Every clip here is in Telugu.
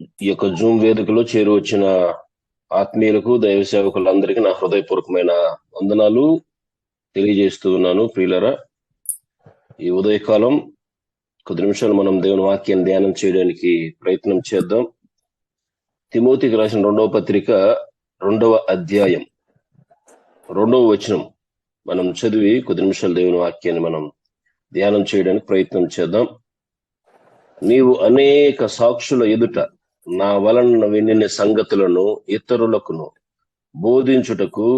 ఈ యొక్క జూమ్ వేదికలో చేరువచ్చిన ఆత్మీయులకు దైవ సేవకులందరికీ నా హృదయపూర్వకమైన వందనాలు తెలియజేస్తూ ఉన్నాను. ప్రియులరా ఈ ఉదయకాలం కొద్ది నిమిషాలు మనం దేవుని వాక్యాన్ని ధ్యానం చేయడానికి ప్రయత్నం చేద్దాం. తిమోతికి రాసిన రెండవ పత్రిక రెండవ అధ్యాయం రెండవ వచనం. మనం చదివి కొద్ది నిమిషాలు దేవుని వాక్యాన్ని మనం ధ్యానం చేయడానికి ప్రయత్నం చేద్దాం. నీవు అనేక సాక్షుల ఎదుట నా వలన విని సంగతులను ఇతరులకును బోధించుటకు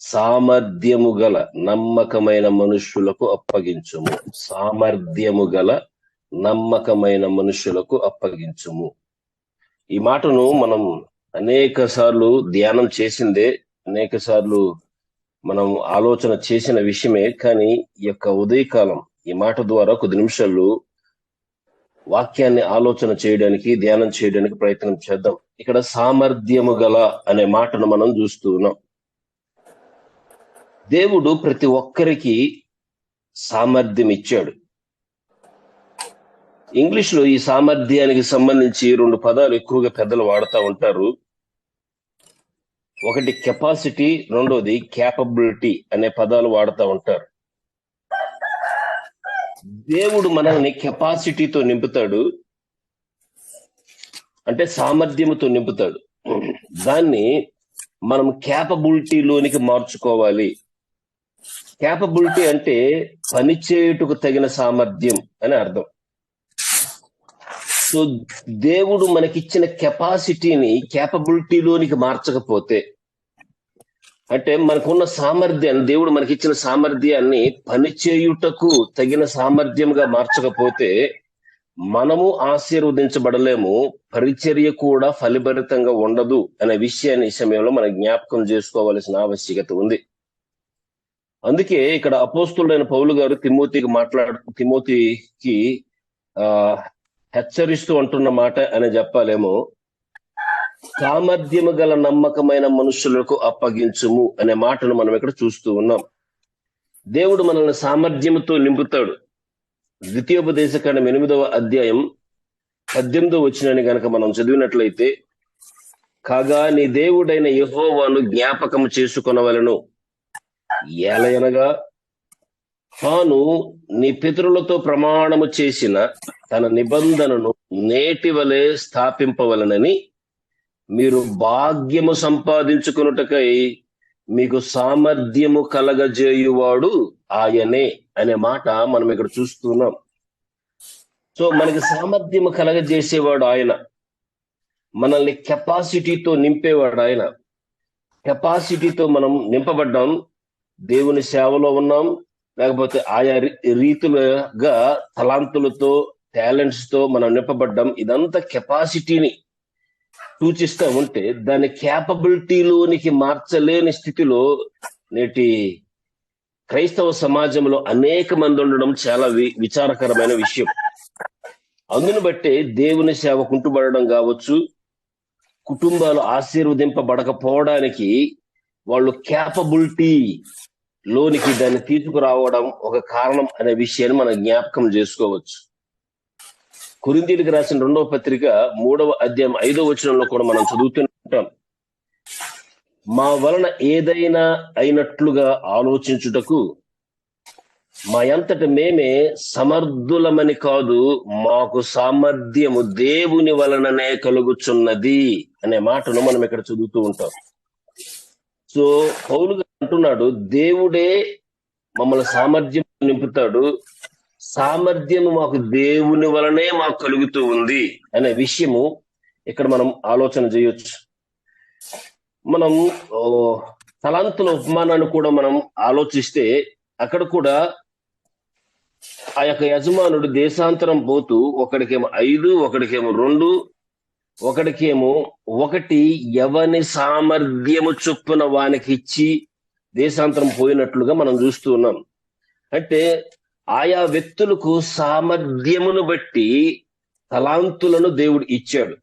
సామర్థ్యము గల నమ్మకమైన మనుష్యులకు అప్పగించుము. సామర్థ్యము గల నమ్మకమైన మనుష్యులకు అప్పగించుము. ఈ మాటను మనం అనేక సార్లు ధ్యానం చేసిందే అనేక సార్లు మనం ఆలోచన చేసిన విషయమే కానీ ఈ యొక్క ఉదయకాలం ఈ మాట ద్వారా కొద్ది నిమిషాలు వాక్యాన్ని ఆలోచన చేయడానికి ధ్యానం చేయడానికి ప్రయత్నం చేద్దాం. ఇక్కడ సామర్థ్యము గల అనే మాటను మనం చూస్తూ ఉన్నాం. దేవుడు ప్రతి ఒక్కరికి సామర్థ్యం ఇచ్చాడు. ఇంగ్లీష్లో ఈ సామర్థ్యానికి సంబంధించి రెండు పదాలు ఎక్కువగా పెద్దలు వాడుతూ ఉంటారు. ఒకటి కెపాసిటీ రెండోది క్యాపబిలిటీ అనే పదాలు వాడుతూ ఉంటారు. దేవుడు మనల్ని కెపాసిటీతో నింపుతాడు. అంటే సామర్థ్యముతో నింపుతాడు. దాన్ని మనం క్యాపబిలిటీలోనికి మార్చుకోవాలి. క్యాపబిలిటీ అంటే పనిచేయుటకు తగిన సామర్థ్యం అని అర్థం. సో దేవుడు మనకిచ్చిన కెపాసిటీని క్యాపబిలిటీలోనికి మార్చకపోతే అంటే మనకున్న సామర్థ్యాన్ని దేవుడు మనకిచ్చిన సామర్థ్యాన్ని పనిచేయుటకు తగిన సామర్థ్యంగా మార్చకపోతే మనము ఆశీర్వదించబడలేము పరిచర్య కూడా ఫలిభరితంగా ఉండదు అనే విషయాన్ని ఈ సమయంలో మనం జ్ఞాపకం చేసుకోవాల్సిన ఆవశ్యకత ఉంది. అందుకే ఇక్కడ అపోస్తులైన పౌలు గారు తిమోతికి మాట్లాడు తిమోతికి ఆ హెచ్చరిస్తూ అంటున్న మాట అని చెప్పాలేమో. సామర్థ్యము గల నమ్మకమైన మనుషులకు అప్పగించుము అనే మాటను మనం ఇక్కడ చూస్తూ ఉన్నాం. దేవుడు మనల్ని సామర్థ్యముతో నింపుతాడు. ద్వితీయోపదేశకాండం ఎనిమిదవ అధ్యాయం పద్దెనిమిదవ వచ్చినని గనక మనం చదివినట్లయితే కాగా నీ దేవుడైన యహోవాను జ్ఞాపకం చేసుకొనవలను. ఏలయనగా తాను నీ పితరులతో ప్రమాణము చేసిన తన నిబంధనను నేటి వలె స్థాపింపవలనని మీరు భాగ్యము సంపాదించుకున్నటకై మీకు సామర్థ్యము కలగజేయువాడు ఆయనే అనే మాట మనం ఇక్కడ చూస్తున్నాం. సో మనకి సామర్థ్యము కలగజేసేవాడు ఆయన. మనల్ని కెపాసిటీతో నింపేవాడు ఆయన. కెపాసిటీతో మనం నింపబడ్డాం. దేవుని సేవలో ఉన్నాం. లేకపోతే ఆయా రీతులుగా తలాంతులతో టాలెంట్స్తో మనం నింపబడ్డాం. ఇదంతా కెపాసిటీని సూచిస్తూ ఉంటే దాని క్యాపబిలిటీలోనికి మార్చలేని స్థితిలో నేటి క్రైస్తవ సమాజంలో అనేక మంది ఉండడం చాలా విచారకరమైన విషయం. అందును బట్టే దేవుని సేవ కుంటుబడడం కావచ్చు కుటుంబాలు ఆశీర్వదింపబడకపోవడానికి వాళ్ళు క్యాపబిలిటీ లోనికి దాన్ని తీసుకురావడం ఒక కారణం అనే విషయాన్ని మనం జ్ఞాపకం చేసుకోవచ్చు. కురిందీలకు రాసిన రెండవ పత్రిక మూడవ అధ్యాయం ఐదవ వచనంలో కూడా మనం చదువుతుంటాం మా వలన ఏదైనా అయినట్లుగా ఆలోచించుటకు మా ఎంతట మేమే సమర్థులమని కాదు మాకు సామర్థ్యము దేవుని వలననే కలుగుచున్నది అనే మాటను మనం ఇక్కడ చదువుతూ ఉంటాం. సో పౌలు అంటున్నాడు దేవుడే మమ్మల్ని సామర్థ్యం నింపుతాడు సామర్థ్యం మాకు దేవుని వలనే మాకు కలుగుతూ ఉంది అనే విషయము ఇక్కడ మనం ఆలోచన చేయొచ్చు. మనం తలాంతుల ఉపమానాన్ని కూడా మనం ఆలోచిస్తే అక్కడ కూడా ఆ యొక్క యజమానుడు దేశాంతరం పోతూ ఒకడికేమో ఐదు ఒకడికేమో రెండు ఒకడికేమో ఒకటి ఎవని సామర్థ్యము చొప్పున వానికి ఇచ్చి దేశాంతరం పోయినట్లుగా మనం చూస్తూ ఉన్నాం. అంటే ఆయా వ్యక్తులకు సామర్థ్యమును బట్టి తలాంతులను దేవుడు ఇచ్చాడు.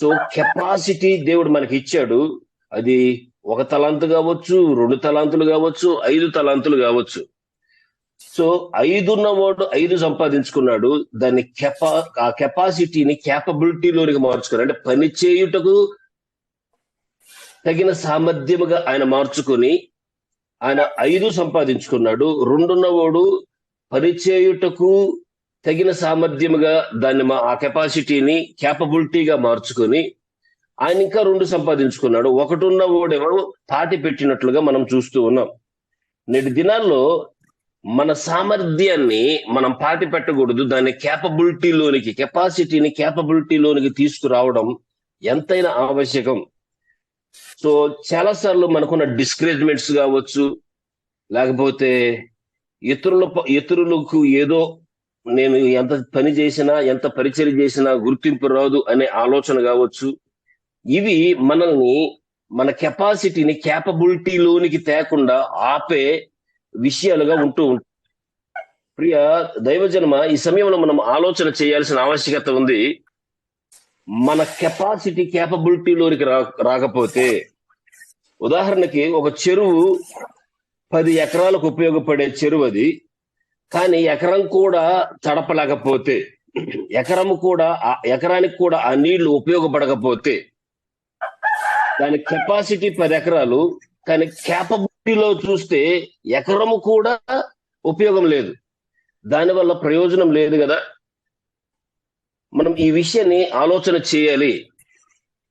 సో కెపాసిటీ దేవుడు మనకి ఇచ్చాడు అది ఒక తలాంతు కావచ్చు రెండు తలాంతులు కావచ్చు ఐదు తలాంతులు కావచ్చు. సో ఐదున్నవాడు ఐదు సంపాదించుకున్నాడు. దాన్ని కెపా ఆ కెపాసిటీని క్యాపబిలిటీలోనికి మార్చుకున్నాడు అంటే పని చేయుటకు తగిన సామర్థ్యముగా ఆయన మార్చుకొని ఆయన ఐదు సంపాదించుకున్నాడు. రెండున్నవాడు పరిచేయుటకు తగిన సామర్థ్యముగా దాన్ని మా ఆ కెపాసిటీని క్యాపబిలిటీగా మార్చుకొని ఆయన ఇంకా రెండు సంపాదించుకున్నాడు. ఒకటున్న వాడేమో తాటి పెట్టినట్లుగా మనం చూస్తూ ఉన్నాం. నేటి దినాల్లో మన సామర్థ్యాన్ని మనం పాతి పెట్టకూడదు. దాని క్యాపబిలిటీలోనికి కెపాసిటీని క్యాపబిలిటీలోనికి తీసుకురావడం ఎంతైనా ఆవశ్యకం. సో చాలా సార్లు మనకున్న డిస్కరేజ్మెంట్స్ కావచ్చు లేకపోతే ఇతరుల ఇతరులకు ఏదో నేను ఎంత పని చేసినా ఎంత పరిచయం చేసినా గుర్తింపు రాదు అనే ఆలోచన కావచ్చు. ఇవి మనల్ని మన కెపాసిటీని క్యాపబిలిటీలోనికి తేకుండా ఆపే విషయాలుగా ఉంటూ ఉంటాయి ప్రియ దైవజన్మ ఈ సమయంలో మనం ఆలోచన చేయాల్సిన ఆవశ్యకత ఉంది. మన కెపాసిటీ క్యాపబిలిటీలోనికి రా రాకపోతే ఉదాహరణకి ఒక చెరువు పది ఎకరాలకు ఉపయోగపడే చెరువు అది. కానీ ఎకరం కూడా తడపలేకపోతే ఎకరం కూడా ఎకరానికి కూడా ఆ నీళ్ళు ఉపయోగపడకపోతే దాని కెపాసిటీ పది ఎకరాలు కానీ క్యాపబిలిటీలో చూస్తే ఎకరము కూడా ఉపయోగం లేదు. దానివల్ల ప్రయోజనం లేదు కదా. మనం ఈ విషయాన్ని ఆలోచన చేయాలి.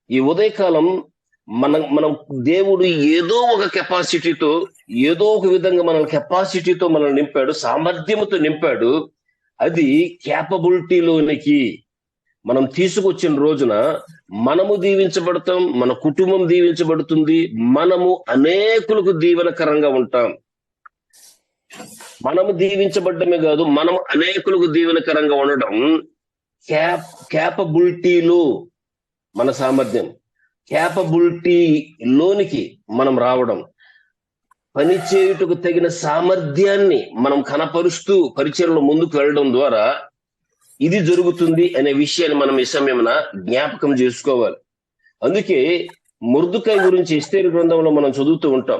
ఈ ఉదయకాలం మనం మనం దేవుడు ఏదో ఒక కెపాసిటీతో ఏదో ఒక విధంగా మన కెపాసిటీతో మనల్ని నింపాడు సామర్థ్యంతో నింపాడు అది క్యాపబిలిటీలోనికి మనం తీసుకొచ్చిన రోజున మనము దీవించబడతాం మన కుటుంబం దీవించబడుతుంది మనము అనేకులకు దీవెనకరంగా ఉంటాం. మనము దీవించబడ్డమే కాదు మనం అనేకులకు దీవెనకరంగా ఉండడం క్యాప్ క్యాపబిలిటీలో మన సామర్థ్యం. క్యాపబిలిటీ లోనికి మనం రావడం. పని చేయుటకు తగిన సామర్థ్యాన్ని మనం కనపరుస్తూ పరిచయంలో ముందుకు వెళ్ళడం ద్వారా ఇది జరుగుతుంది అనే విషయాన్ని మనం ఈ సమయమున జ్ఞాపకం చేసుకోవాలి. అందుకే ముర్దుకాయ గురించి ఎస్తేరు గ్రంథంలో మనం చదువుతూ ఉంటాం.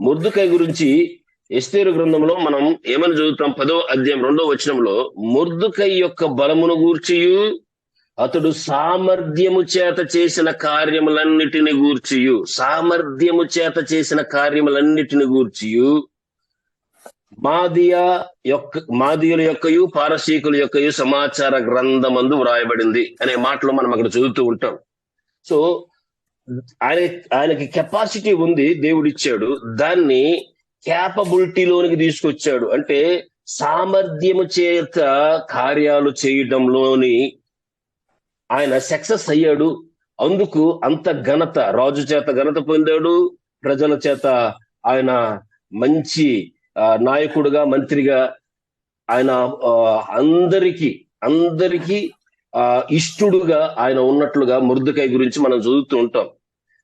ముర్దుకాయ గురించి ఎస్తేరు గ్రంథంలో మనం ఏమని చదువుతాం? పదో అధ్యాయం రెండో వచనంలో ముర్దుకై యొక్క బలమును గూర్చియు అతడు సామర్థ్యము చేత చేసిన కార్యములన్నిటిని గూర్చియు. సామర్థ్యము చేత చేసిన కార్యములన్నిటిని గూర్చియు. మాదియా యొక్క మాదియుల యొక్కయు పారసీకుల యొక్కయు సమాచార గ్రంథమందు వ్రాయబడింది అనే మాటలు మనం అక్కడ చదువుతూ ఉంటాం. సో ఆయన ఆయనకి కెపాసిటీ ఉంది దేవుడిచ్చాడు. దాన్ని క్యాపబిలిటీలోనికి తీసుకొచ్చాడు. అంటే సామర్థ్యము చేత కార్యాలు చేయడంలోని ఆయన సక్సెస్ అయ్యాడు. అందుకు అంత ఘనత రాజు చేత ఘనత పొందాడు. ప్రజల చేత ఆయన మంచి ఆ, నాయకుడుగా మంత్రిగా ఆయన ఆ, అందరికి అందరికి ఆ ఇష్టుడుగా ఆయన ఉన్నట్లుగా మురుదుకాయ గురించి మనం చదువుతూ ఉంటాం.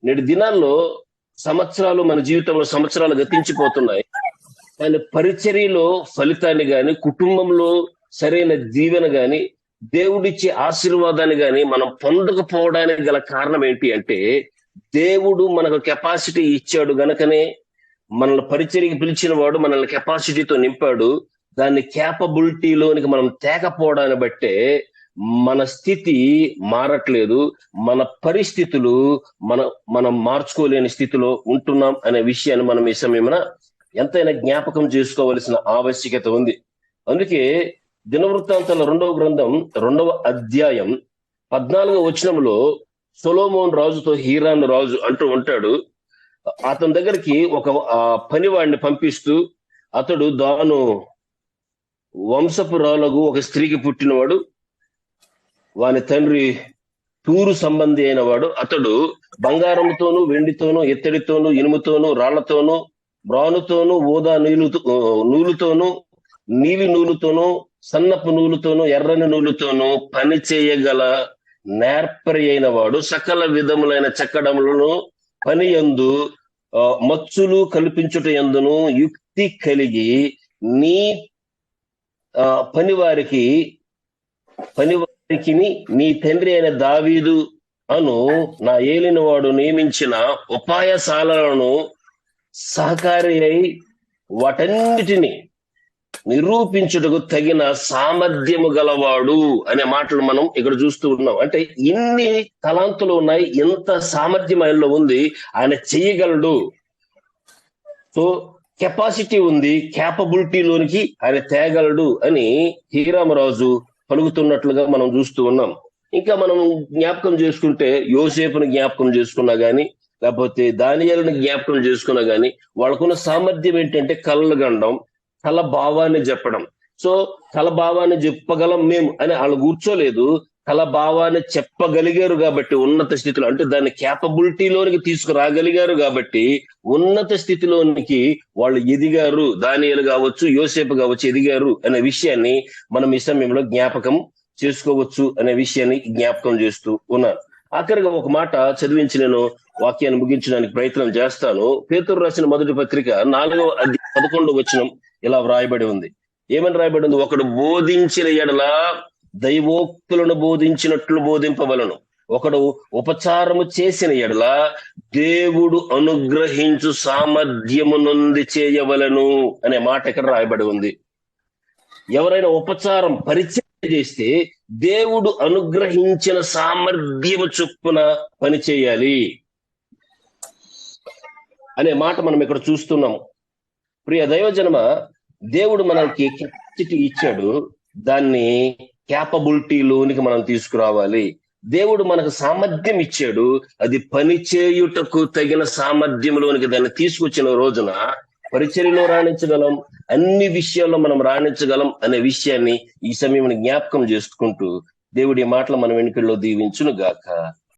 నేటి దినాల్లో సంవత్సరాలు మన జీవితంలో సంవత్సరాలు గతించిపోతున్నాయి. కానీ పరిచర్యలో ఫలితాన్ని గాని కుటుంబంలో సరైన దీవెన గాని దేవుడిచ్చే ఆశీర్వాదాన్ని గాని మనం పొందకపోవడానికి గల కారణం ఏంటి అంటే దేవుడు మనకు కెపాసిటీ ఇచ్చాడు గనకనే మనల్ని పరిచర్యకి పిలిచిన వాడు మనల్ని కెపాసిటీతో నింపాడు. దాన్ని క్యాపబిలిటీలోనికి మనం తేకపోవడాన్ని బట్టే మన స్థితి మారట్లేదు. మన పరిస్థితులు మన మనం మార్చుకోలేని స్థితిలో ఉంటున్నాం అనే విషయాన్ని మనం ఈ సమయమున ఎంతైనా జ్ఞాపకం చేసుకోవలసిన ఆవశ్యకత ఉంది. అందుకే దినవృత్తాంతాల రెండవ గ్రంథం రెండవ అధ్యాయం పద్నాలుగో వచనంలో సొలోమోన్ రాజుతో హీరాన్ రాజు అంటూ ఉంటాడు. అతని దగ్గరికి ఒక ఆ, పనివాడిని పంపిస్తూ అతడు దాను వంశపు రాలకు ఒక స్త్రీకి పుట్టినవాడు వాని తండ్రి తూరు సంబంధి అయిన వాడు అతడు బంగారంతోను వెండితోను ఎత్తడితోను ఇనుముతోను రాళ్ళతోనూ బ్రానుతోను ఊదా నీలుతో నూలుతోను నీవి నూలుతోనూ సన్నపు నూలుతోను ఎర్రని నూలుతోను పని చేయగల నేర్పరి అయిన వాడు సకల విధములైన చక్కడములను పని యందు మచ్చులు కల్పించుట ఎందును యుక్తి కలిగి నీ ఆ, పనివారికి పనివారికి నీ తండ్రి అయిన దావీదు అను నా ఏలినవాడు నియమించిన ఉపాయశాలను సహకారి అయి వాటన్నిటిని నిరూపించుటకు తగిన సామర్థ్యము గలవాడు అనే మాటలు మనం ఇక్కడ చూస్తూ ఉన్నాం. అంటే ఇన్ని తలాంతులు ఉన్నాయి ఎంత సామర్థ్యం ఆయనలో ఉంది ఆయన చెయ్యగలడు సో కెపాసిటీ ఉంది క్యాపబిలిటీలోనికి ఆయన తేగలడు అని హీరామరాజు పలుకుతున్నట్లుగా మనం చూస్తూ ఉన్నాం. ఇంకా మనం జ్ఞాపకం చేసుకుంటే యోసేపుని జ్ఞాపకం చేసుకున్నా గాని లేకపోతే దానియాలను జ్ఞాపకం చేసుకున్నా గాని వాళ్ళకున్న సామర్థ్యం ఏంటంటే కళ్ళు గండం. కళ భావాన్ని చెప్పడం. సో కల భావాన్ని చెప్పగలం మేము అని వాళ్ళు కూర్చోలేదు. కల భావాన్ని చెప్పగలిగారు కాబట్టి ఉన్నత స్థితిలో అంటే దాన్ని క్యాపబిలిటీలోనికి తీసుకురాగలిగారు కాబట్టి ఉన్నత స్థితిలోనికి వాళ్ళు ఎదిగారు. దానియలు కావచ్చు యోసేపు కావచ్చు ఎదిగారు అనే విషయాన్ని మనం ఈ సమయంలో జ్ఞాపకం చేసుకోవచ్చు అనే విషయాన్ని జ్ఞాపకం చేస్తూ ఉన్నాను ఆఖరిగా ఒక మాట చదివించి నేను వాక్యాన్ని ముగించడానికి ప్రయత్నం చేస్తాను. పేతురు రాసిన మొదటి పత్రిక నాలుగవ పదకొండు వచనం ఇలా వ్రాయబడి ఉంది. ఏమని రాయబడి ఉంది? ఒకడు బోధించిన ఎడల దైవోక్తులను బోధించినట్లు బోధింపవలను. ఒకడు ఉపచారము చేసిన ఎడల దేవుడు అనుగ్రహించు సామర్థ్యమునుంది చేయవలను అనే మాట ఇక్కడ రాయబడి ఉంది. ఎవరైనా ఉపచారం పరిచయం చేస్తే దేవుడు అనుగ్రహించిన సామర్థ్యము చొప్పున పనిచేయాలి అనే మాట మనం ఇక్కడ చూస్తున్నాము ప్రియ దైవజనమ దేవుడు మనకి కెపాసిటీ ఇచ్చాడు. దాన్ని క్యాపబిలిటీలోనికి మనం తీసుకురావాలి. దేవుడు మనకు సామర్థ్యం ఇచ్చాడు. అది పని చేయుటకు తగిన సామర్థ్యంలోనికి దాన్ని తీసుకొచ్చిన రోజున పరిచర్యలో రాణించగలం అన్ని విషయాల్లో మనం రాణించగలం అనే విషయాన్ని ఈ సమయం జ్ఞాపకం చేసుకుంటూ దేవుడి మాటలు మన వెనుకల్లో దీవించును గాక